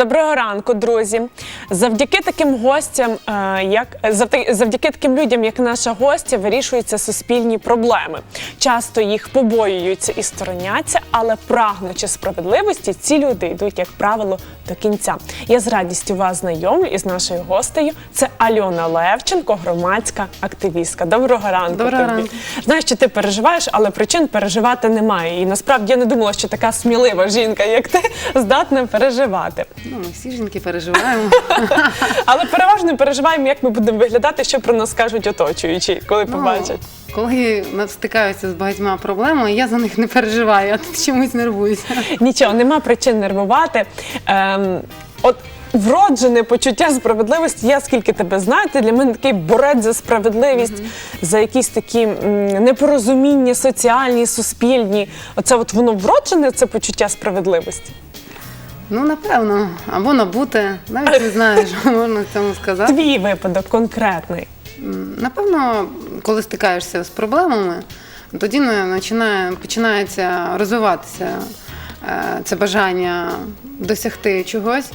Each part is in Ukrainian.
Доброго ранку, друзі. Завдяки таким гостям, е, як завдяки таким людям, як наша гостя, вирішуються суспільні проблеми. Часто їх побоюються і стороняться, але прагнучи справедливості, ці люди йдуть, як правило, до кінця. Я з радістю вас знайомлю із нашою гостею. Це Альона Левченко, громадська активістка. Доброго ранку. Доброго тобі. ранку. Знаю, що ти переживаєш, але причин переживати немає. І насправді я не думала, що така смілива жінка, як ти, здатна переживати. Ну, ми всі жінки переживаємо. Але переважно переживаємо, як ми будемо виглядати, що про нас скажуть оточуючі, коли побачать. Ну, коли нас стикаються з багатьма проблемами, я за них не переживаю, я тут чомусь нервуюся. Нічого, нема причин нервувати. Ем, от вроджене почуття справедливості. Я скільки тебе знаю, ти для мене такий борець за справедливість, за якісь такі м, непорозуміння соціальні, суспільні. Оце от воно вроджене, це почуття справедливості. Ну, напевно, або набути, навіть не знаю, що можна в цьому сказати. Твій випадок конкретний. Напевно, коли стикаєшся з проблемами, тоді починає, починається розвиватися е, це бажання досягти чогось.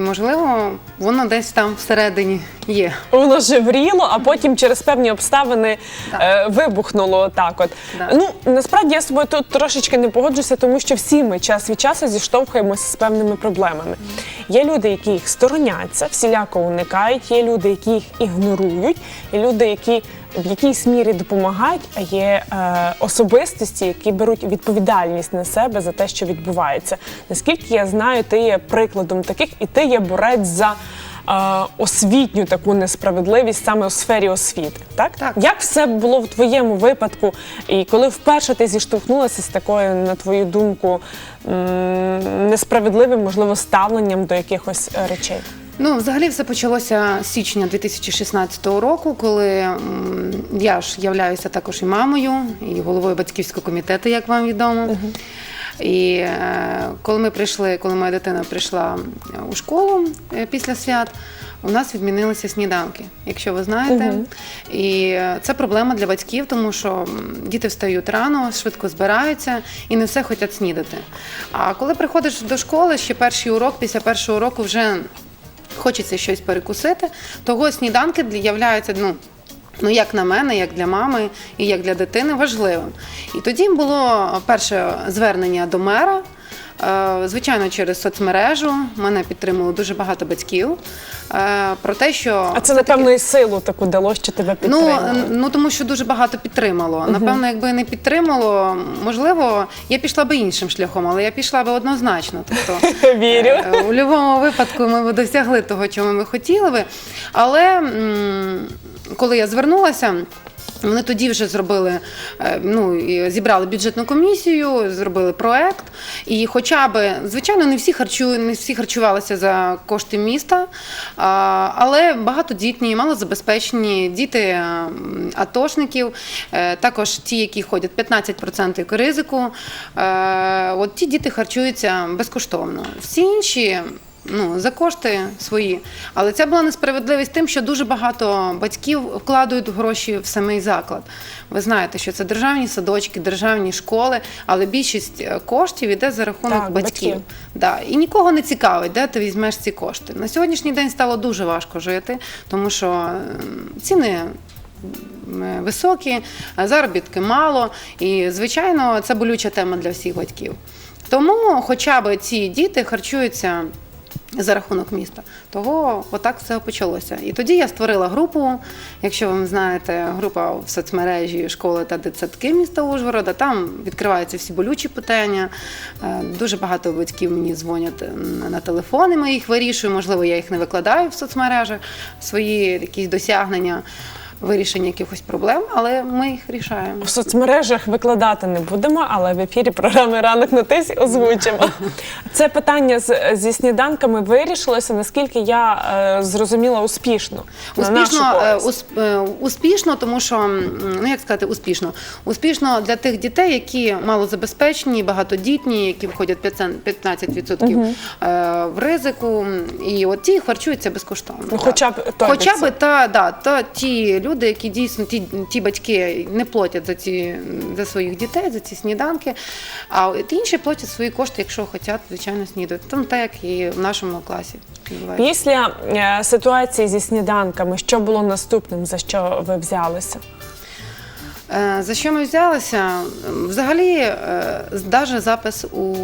Можливо, воно десь там всередині є. Воно живріло, а потім через певні обставини е, вибухнуло так. От. Да. Ну насправді я з тобою тут трошечки не погоджуся, тому що всі ми час від часу зіштовхуємося з певними проблемами. Є люди, які їх стороняться, всіляко уникають, є люди, які їх ігнорують, є люди, які в якійсь мірі допомагають, а є е, особистості, які беруть відповідальність на себе за те, що відбувається. Наскільки я знаю, ти є прикладом таких, і ти є борець за освітню таку несправедливість саме у сфері освіти. Так? Так. Як все було в твоєму випадку? І коли вперше ти зіштовхнулася з такою, на твою думку, несправедливим, можливо, ставленням до якихось е, речей? Ну, взагалі, все почалося з січня 2016 року, коли я ж являюся також і мамою, і головою батьківського комітету, як вам відомо. І е, коли ми прийшли, коли моя дитина прийшла у школу е, після свят, у нас відмінилися сніданки, якщо ви знаєте. І е, це проблема для батьків, тому що діти встають рано, швидко збираються і не все хочуть снідати. А коли приходиш до школи, ще перший урок, після першого уроку вже хочеться щось перекусити, того сніданки являються, ну. Ну, як на мене, як для мами і як для дитини важливим. І тоді було перше звернення до мера. Е, Звичайно, через соцмережу мене підтримало дуже багато батьків е, про те, що А це, напевно, і силу таку дало, що тебе Ну, підтримало. н- ну тому що дуже багато підтримало. Напевно, якби не підтримало, можливо, я пішла би іншим шляхом, але я пішла би однозначно. Тобто Вірю. е, у будь-якому випадку ми б досягли того, чого ми хотіли би. Але коли я звернулася. Вони тоді вже зробили, е, ну зібрали бюджетну комісію, зробили проект. І хоча б, звичайно, не всі харчу, не всі харчувалися за кошти міста, але багатодітні, малозабезпечені діти атошників, е, також ті, які ходять 15% ризику. е, От ті діти харчуються безкоштовно. Всі інші ну, за кошти свої. Але це була несправедливість тим, що дуже багато батьків вкладають гроші в самий заклад. Ви знаєте, що це державні садочки, державні школи, але більшість е, коштів іде за рахунок Так, батьків. батьків. Да. І нікого не цікавить, де ти візьмеш ці кошти. На сьогоднішній день стало дуже важко жити, тому що ціни. Високі, заробітки мало, і звичайно, це болюча тема для всіх батьків. Тому, хоча б ці діти харчуються за рахунок міста. Того отак все почалося. І тоді я створила групу. Якщо ви знаєте, група в соцмережі школи та дитсадки міста Ужгорода. Там відкриваються всі болючі питання. Е, Дуже багато батьків мені дзвонять на телефони. Ми їх вирішуємо. Можливо, я їх не викладаю в соцмережах, свої якісь досягнення. Вирішення якихось проблем, але ми їх рішаємо. В соцмережах викладати не будемо, але в ефірі програми Ранок на тисі озвучимо. Це питання з, зі сніданками вирішилося, наскільки я е, зрозуміла, успішно. на нашу Успішно, е, усп- е, успішно, тому що ну як сказати, успішно. Успішно для тих дітей, які малозабезпечені, багатодітні, які входять 15% е, в ризику, і от ті харчуються безкоштовно. Ну, хоча б той хоча б та, да, та ті люди, які дійсно ті, ті батьки не платять за ці за своїх дітей, за ці сніданки. А інші платять свої кошти, якщо хочуть, звичайно, снідати. Там так як і в нашому класі відбувається. Після е, ситуації зі сніданками, що було наступним, за що ви взялися? Е, За що ми взялися? Взагалі, навіть запис у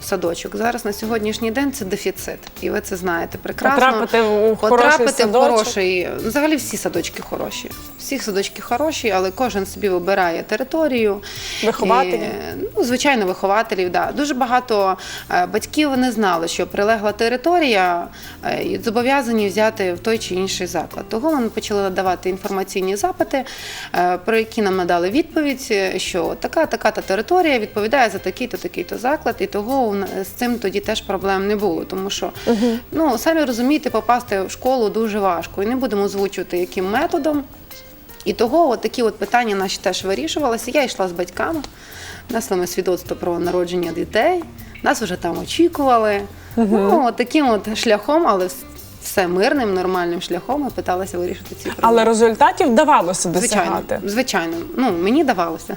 садочок. Зараз на сьогоднішній день це дефіцит, і ви це знаєте прекрасно. Потрапити хороший Потрапити в хороший. Взагалі всі садочки хороші. Всі садочки хороші, але кожен собі вибирає територію. Вихователів? І, ну, звичайно, вихователів. Да. Дуже багато е, батьків не знали, що прилегла територія е, і зобов'язані взяти в той чи інший заклад. Того вони почали надавати інформаційні запити, е, про які нам надали відповідь, е, що така, така та територія відповідає за такий-то, такий-то заклад, і того з цим тоді теж проблем не було, тому що ну самі розумієте, попасти в школу дуже важко, і не будемо озвучувати яким методом. І того от такі от питання наші теж вирішувалися. Я йшла з батьками, несли ми свідоцтво про народження дітей, нас вже там очікували. Ну, от таким от шляхом, але все мирним, нормальним шляхом і питалася вирішити ці проблеми. Але результатів вдавалося звичайно, досягати. звичайно. Ну, мені давалося.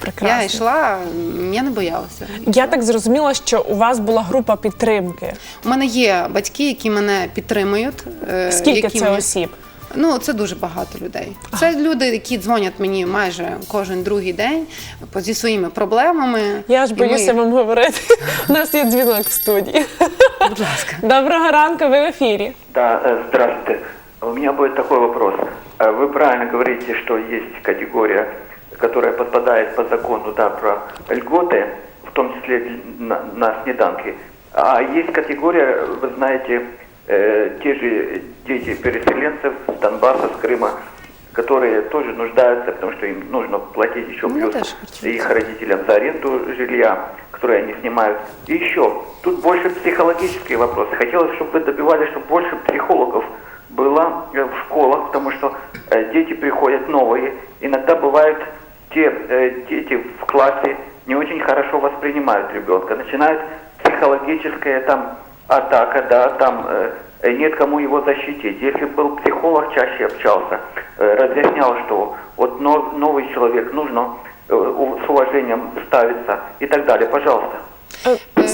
Прекрасно. Я йшла, я не боялася. Я так зрозуміла, що у вас була група підтримки. У мене є батьки, які мене підтримують. е, Скільки які це мені- осіб? Ну, це дуже багато людей. Це люди, які дзвонять мені майже кожен другий день по- зі своїми проблемами. Я ж І ми- боюся вам говорити. У нас є дзвінок в студії. Будь ласка. Доброго ранку, ви в ефірі. Да, э, здравствуйте. У меня будет такой вопрос. Э, Вы правильно говорите, что есть категория, которая подпадает по закону да, про льготы, в том числе на, на снеданки. А есть категория, вы знаете, Э, те же дети переселенцев с Донбасса, с Крыма, которые тоже нуждаются, потому что им нужно платить еще Ну, плюс их родителям за аренду жилья, которое они снимают. И еще, тут больше психологические вопросы. Хотелось, чтобы вы добивались, чтобы больше психологов было э, в школах, потому что э, дети приходят новые. Иногда бывают те э, дети в классе не очень хорошо воспринимают ребенка. Начинают психологическая там атака, да, там э, нет кому его защитить. Если был психолог, чаще общался, э, разъяснял, что вот но- новый человек нужно э, у- с уважением ставиться и так далее. Пожалуйста.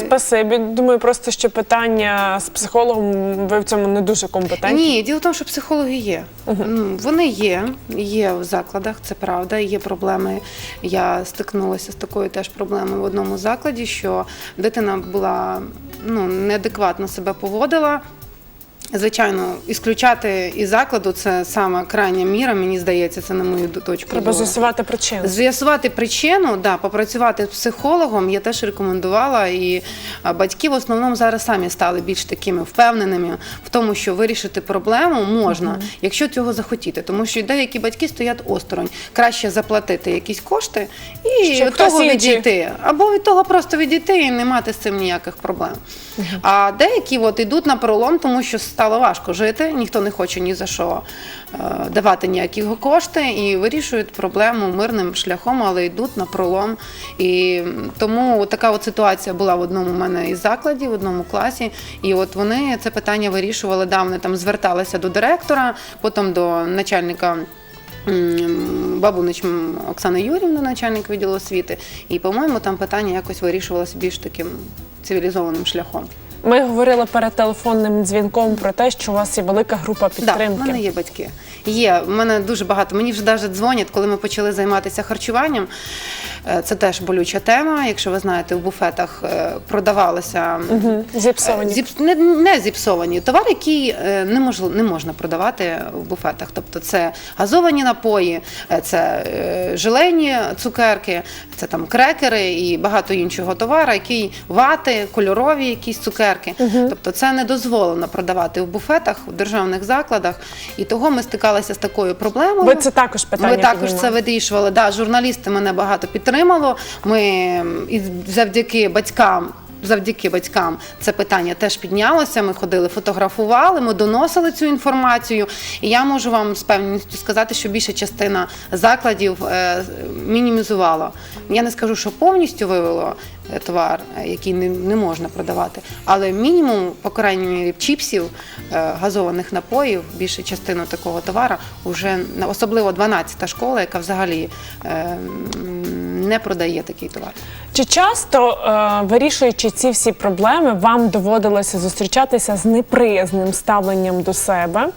Спасибі. Думаю, просто що питання з психологом ви в цьому не дуже компетентні. Ні, діло в тому, що психологи є. М, Вони є, є в закладах, це правда. Є проблеми. Я стикнулася з такою теж проблемою в одному закладі, що дитина була ну, неадекватно себе поводила. Звичайно, ісключати із закладу це саме крайня міра, мені здається, це на мою точку Треба з'ясувати причину. З'ясувати причину, да, попрацювати з психологом, я теж рекомендувала. І батьки в основному зараз самі стали більш такими впевненими в тому, що вирішити проблему можна, якщо цього захотіти. Тому що деякі батьки стоять осторонь. Краще заплатити якісь кошти і Щоб від того відійти. Або від того просто відійти і не мати з цим ніяких проблем. А деякі от йдуть на пролом, тому що стало важко жити, ніхто не хоче ні за що е, давати ніякі кошти і вирішують проблему мирним шляхом, але йдуть на пролом. І тому така от ситуація була в одному в мене із закладів, в одному класі. І от вони це питання вирішували. Да, вони там зверталися до директора, потім до начальника. Бабунич Оксана Юрівна, начальник відділу освіти, і, по-моєму, там питання якось вирішувалося більш таким цивілізованим шляхом. Ми говорили перед телефонним дзвінком про те, що у вас є велика група Так, підтримки. в мене є батьки. Є, в мене дуже багато. Мені вже навіть дзвонять, коли ми почали займатися харчуванням. Е, Це теж болюча тема. Якщо ви знаєте, в буфетах е, продавалися Зіпсовані. Зіп... Не, не зіпсовані товар, який е, не, мож... не можна продавати в буфетах. Тобто це газовані напої, е, це е, желейні цукерки, це там крекери і багато іншого товару, який вати, кольорові якісь цукерки. Тобто це не дозволено продавати в буфетах, в державних закладах. І того ми стикалися з такою проблемою. Ви це також питання Ми також це вирішували. Да, журналісти мене багато підтримало. Ми і завдяки батькам завдяки батькам це питання теж піднялося. Ми ходили, фотографували, ми доносили цю інформацію. І я можу вам з певністю сказати, що більша частина закладів е, мінімізувала. Я не скажу, що повністю вивело е, товар, е, який не, не можна продавати, але мінімум, по крайній мірі, чіпсів, газованих напоїв, більшу частину такого товару, вже особливо 12-та школа, яка взагалі е, не продає такий товар. Чи часто, е, вирішуючи ці всі проблеми, вам доводилося зустрічатися з неприязним ставленням до себе?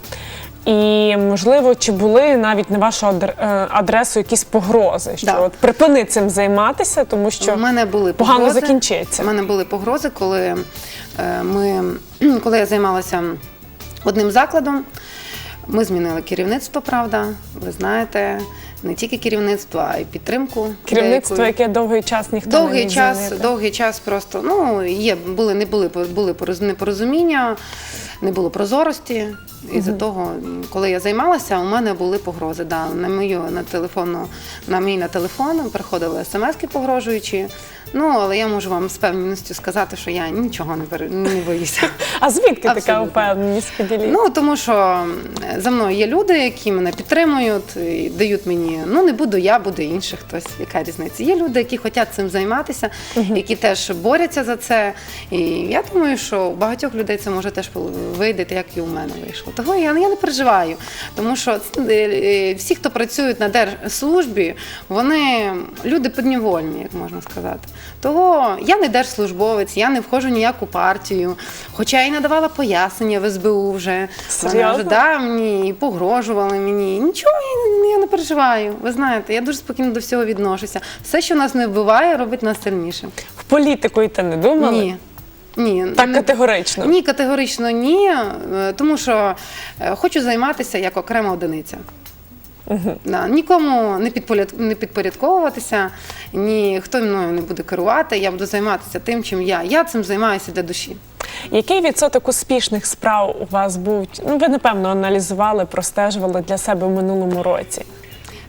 І, можливо, чи були навіть на вашу е, адресу якісь погрози, що Да. от припини цим займатися, тому що У мене були погано погрози. закінчиться. У мене були погрози, коли е, ми коли я займалася одним закладом. Ми змінили керівництво, правда. Ви знаєте, не тільки керівництво, а й підтримку. керівництво, деякої. яке довгий час ніхто Довгий не міг час, змінити. довгий час просто ну є були, не були були пороз- непорозуміння, не було прозорості. І за того, коли я займалася, у мене були погрози. Да, на мою на телефонну, на мій на телефон приходили смски погрожуючі. Ну але я можу вам з певністю сказати, що я нічого не пере- не боюся. А звідки така Абсолютно. впевненість? Поділіться. Ну тому що за мною є люди, які мене підтримують, і дають мені. Ну не буду я, буде інший хтось. Яка різниця? Є люди, які хочуть цим займатися, які теж борються за це. І я думаю, що у багатьох людей це може теж вийде, як і у мене вийшло. Того я, я не переживаю, тому що е, е, всі, хто працюють на держслужбі, вони люди підневольні, як можна сказати. Того я не держслужбовець, я не входжу в ніяку партію, хоча я і надавала пояснення в СБУ вже. Серйозно? вже да, мені і погрожували мені. Нічого, я не переживаю. Ви знаєте, я дуже спокійно до всього відношуся. Все, що нас не вбиває, робить нас сильнішим. В політику йти не думали? Ні. Ні, Так категорично. ні, категорично ні, е, тому що е, хочу займатися як окрема одиниця. Да, нікому не, підпоряд- не підпорядковуватися, ні хто мною не буде керувати. Я буду займатися тим, чим я. Я цим займаюся для душі. Який відсоток успішних справ у вас був? Ну, ви напевно аналізували, простежували для себе в минулому році.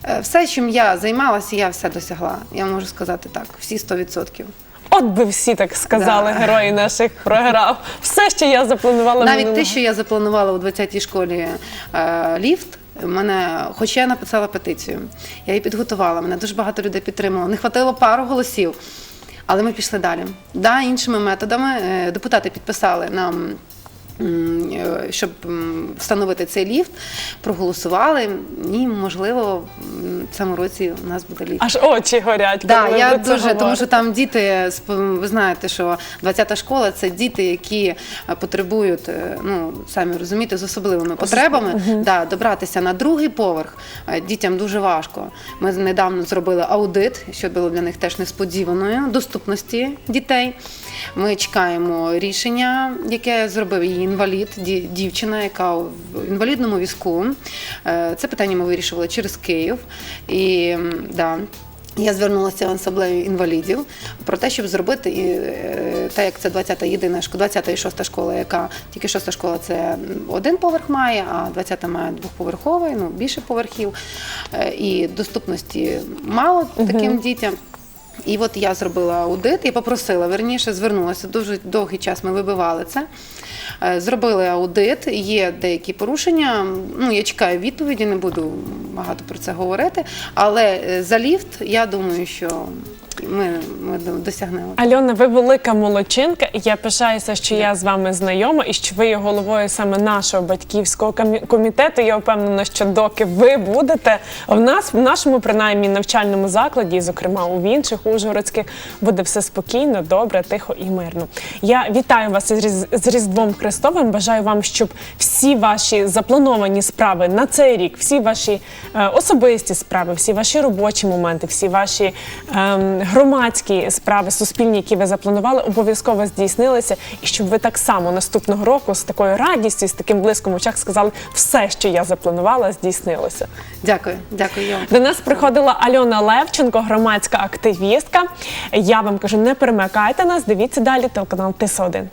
Е, Все, чим я займалася, я все досягла. Я можу сказати так, всі 100%. От би всі так сказали Да. герої наших програм. Все, що я запланувала Навіть минулого. те, що я запланувала у 20-й школі е, ліфт. Мене, хоч я написала петицію, я її підготувала. Мене дуже багато людей підтримало. Не хватило пару голосів, але ми пішли далі. Да, іншими методами е, депутати підписали нам. Щоб встановити цей ліфт, проголосували, і можливо в цьому році у нас буде ліфт. Аж очі горять. Да, коли я дуже, тому що там діти, ви знаєте, що 20-та школа це діти, які е, потребують, е, ну самі розумієте, з особливими потребами. Да, добратися на другий поверх е, дітям дуже важко. Ми недавно зробили аудит, що було для них теж несподіваною доступності дітей. Ми чекаємо рішення, яке зробив її інвалід, дівчина, яка в інвалідному візку. Е, Це питання ми вирішували через Київ. І да, я звернулася в асамблею інвалідів про те, щоб зробити і е, так як це 20-та єдина школа, 20-та і 6-та школа, яка тільки 6-та школа це один поверх має, а 20-та має двохповерховий, ну більше поверхів, е, і доступності мало таким дітям. І от я зробила аудит, я попросила, верніше, звернулася. Дуже довгий час ми вибивали це. Е, Зробили аудит, є деякі порушення. Ну, я чекаю відповіді, не буду багато про це говорити. Але е, за ліфт, я думаю, що ми, ми досягнемо. Альона, ви велика молодчинка, і я пишаюся, що я з вами знайома і що ви є головою саме нашого батьківського комі- комітету. Я впевнена, що доки ви будете в нас, в нашому принаймні навчальному закладі, і, зокрема у інших ужгородських, буде все спокійно, добре, тихо і мирно. Я вітаю вас із з Різдвом Христовим. Бажаю вам, щоб всі ваші заплановані справи на цей рік, всі ваші е, особисті справи, всі ваші робочі моменти, всі ваші ем, громадські справи, суспільні, які ви запланували, обов'язково здійснилися, і щоб ви так само наступного року з такою радістю, з таким блиском в очах сказали, все, що я запланувала, здійснилося. Дякую, дякую. До нас приходила Альона Левченко, громадська активістка. Я вам кажу, не перемикайте нас, дивіться далі телеканал Тис 1